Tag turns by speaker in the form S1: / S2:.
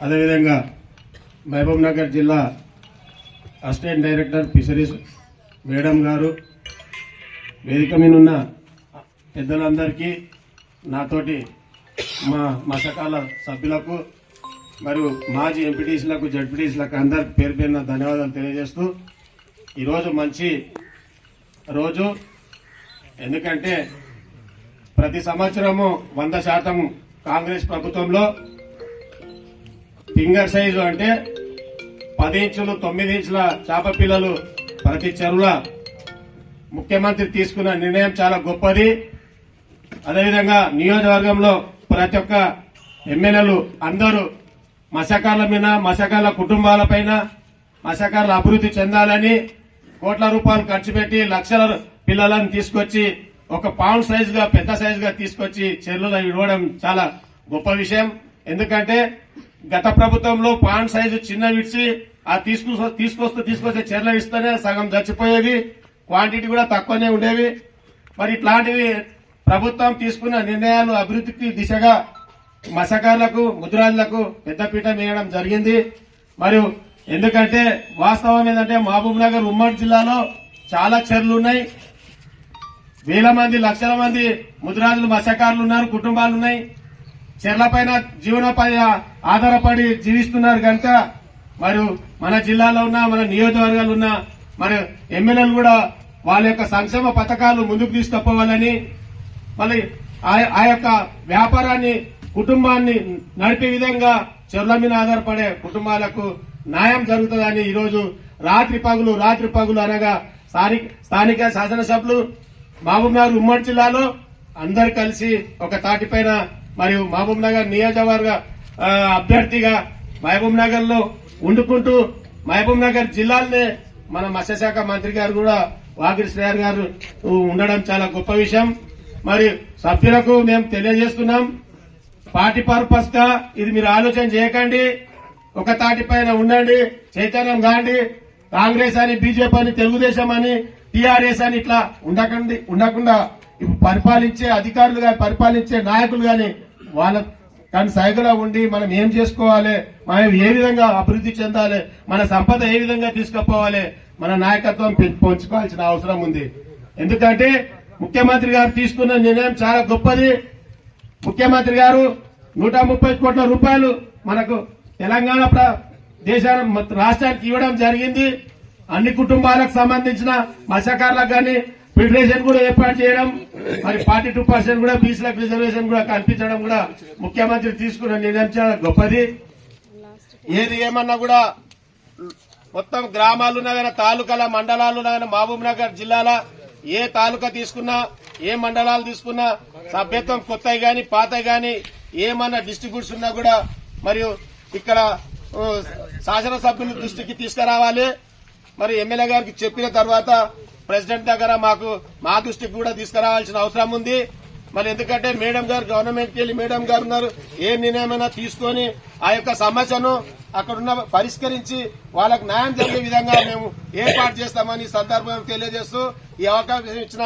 S1: అదేవిధంగా మహబూబ్ నగర్ జిల్లా assistant director fisheries madam గారు వేదిక మీద ఉన్న పెద్దలందరికీ నాతోటి మా మసకాల సభ్యులకు మరియు మాజీ ఎంపీటీసీలకు జడ్పీటీసీలకు అందరికి పేరు పేరున ధన్యవాదాలు తెలియజేస్తూ ఈరోజు మంచి రోజు. ఎందుకంటే ప్రతి సంవత్సరము వంద శాతం కాంగ్రెస్ ప్రభుత్వంలో ఫింగర్ సైజు అంటే పది ఇంచులు తొమ్మిది ఇంచుల చేప పిల్లలు ప్రతి చెరువుల ముఖ్యమంత్రి తీసుకున్న నిర్ణయం చాలా గొప్పది. అదేవిధంగా నియోజకవర్గంలో ప్రతి ఒక్క ఎమ్మెల్యేలు అందరూ మత్స్యకారుల మీద మత్స్యకారుల కుటుంబాలపైన మత్స్యకారుల అభివృద్ధి చెందాలని కోట్ల రూపాయలు ఖర్చు పెట్టి లక్షల పిల్లలను తీసుకొచ్చి ఒక పౌండ్ సైజుగా పెద్ద సైజుగా తీసుకొచ్చి చెరువులో ఇవ్వడం చాలా గొప్ప విషయం. ఎందుకంటే గత ప్రభుత్వంలో పాన్ సైజు చిన్న విడిచి ఆ తీసుకు తీసుకొస్తూ తీసుకొచ్చే చెర్ల ఇస్తేనే సగం చచ్చిపోయేవి క్వాంటిటీ కూడా తక్కువనే ఉండేవి. మరి ఇట్లాంటివి ప్రభుత్వం తీసుకున్న నిర్ణయాలు అభివృద్ధికి దిశగా మత్స్యకారులకు ముద్రాజులకు పెద్దపీట వేయడం జరిగింది. మరియు ఎందుకంటే వాస్తవం ఏంటంటే మహబూబ్ నగర్ ఉమ్మడి జిల్లాలో చాలా చెర్లు ఉన్నాయి. వేల మంది లక్షల మంది ముద్రాజులు మత్స్యకారులు ఉన్నారు కుటుంబాలు ఉన్నాయి. చెర్లపైన జీవనోపాధి ఆధారపడి జీవిస్తున్నారు కనుక మరియు మన జిల్లాలో ఉన్న మన నియోజకవర్గాలు ఉన్న మన ఎమ్మెల్యేలు కూడా వాళ్ళ యొక్క సంక్షేమ పథకాలు ముందుకు తీసుకుపోవాలని మళ్ళీ ఆ- ఆ యొక్క వ్యాపారాన్ని కుటుంబాన్ని నడిపే విధంగా చెర్ల మీద ఆధారపడే కుటుంబాలకు న్యాయం జరుగుతుందని ఈరోజు రాత్రి పగులు రాత్రి పగులు అనగా స్థానిక స్థానిక శాసనసభ్యులు మహబూబ్ నగర్ ఉమ్మడి జిల్లాలో అందరు కలిసి ఒక తాటిపైన మరియు మహబూబ్ నగర్ నియోజకవర్గ అభ్యర్థిగా మహబూబ్ నగర్లో ఉండుకుంటూ మహబూబ్ నగర్ జిల్లాలనే మన మత్స్యశాఖ మంత్రి గారు కూడా వాగిరి శ్రేయర్ గారు ఉండడం చాలా గొప్ప విషయం. మరి సభ్యులకు మేము తెలియజేస్తున్నాం. పార్టీ పర్పస్గా ఇది మీరు ఆలోచన చేయకండి. ఒక తాటిపైన ఉండండి. చైతన్యం కాండి కాంగ్రెస్ అని బీజేపీ అని తెలుగుదేశం అని టీఆర్ఎస్ అని ఇట్లా ఉండకండి ఉండకుండా ఇప్పుడు పరిపాలించే అధికారులు కానీ పరిపాలించే నాయకులు కానీ వాళ్ళ కానీ సైగలో ఉండి మనం ఏం చేసుకోవాలి? మనం ఏ విధంగా అభివృద్ధి చెందాలి? మన సంపద ఏ విధంగా తీసుకుపోవాలి? మన నాయకత్వం పెంచుకోవాల్సిన అవసరం ఉంది. ఎందుకంటే ముఖ్యమంత్రి గారు తీసుకున్న నిర్ణయం చాలా గొప్పది. ముఖ్యమంత్రి గారు నూట ముప్పై కోట్ల రూపాయలు మనకు తెలంగాణ ప్ర- రాష్ట్రానికి ఇవ్వడం జరిగింది. అన్ని కుటుంబాలకు సంబంధించిన మత్స్యకారులకు కానీ ఫెడరేషన్ కూడా ఏర్పాటు చేయడం మరి ఫార్టీ టూ పర్సెంట్ కూడా బీసీలకు రిజర్వేషన్ కూడా కల్పించడం కూడా ముఖ్యమంత్రి తీసుకున్న నిర్ణయం చాలా గొప్పది. ఏది ఏమన్నా కూడా మొత్తం గ్రామాలు నగర తాలూకాల మండలాలు నగర మహబూబ్ నగర్ జిల్లాల ఏ తాలూకా తీసుకున్నా ఏ మండలాలు తీసుకున్నా సభ్యత్వం కొత్తవి గాని పాతవి గాని ఏమన్నా డిస్ట్రిబ్యూట్స్ ఉన్నా కూడా మరియు ఇక్కడ శాసనసభ్యుల దృష్టికి తీసుకురావాలి. మరి ఎమ్మెల్యే గారికి చెప్పిన తర్వాత ప్రెసిడెంట్ దగ్గర మాకు మా దృష్టికి కూడా తీసుకురావాల్సిన అవసరం ఉంది. మరి ఎందుకంటే మేడం గారు గవర్నమెంట్కి వెళ్ళి మేడం గారు ఉన్నారు. ఏ నిర్ణయమైనా తీసుకొని ఆ యొక్క సమస్యను అక్కడున్న పరిష్కరించి వాళ్ళకు న్యాయం జరిగే విధంగా మేము ఏర్పాటు చేస్తామని ఈ సందర్భంగా తెలియజేస్తూ ఈ అవకాశం ఇచ్చిన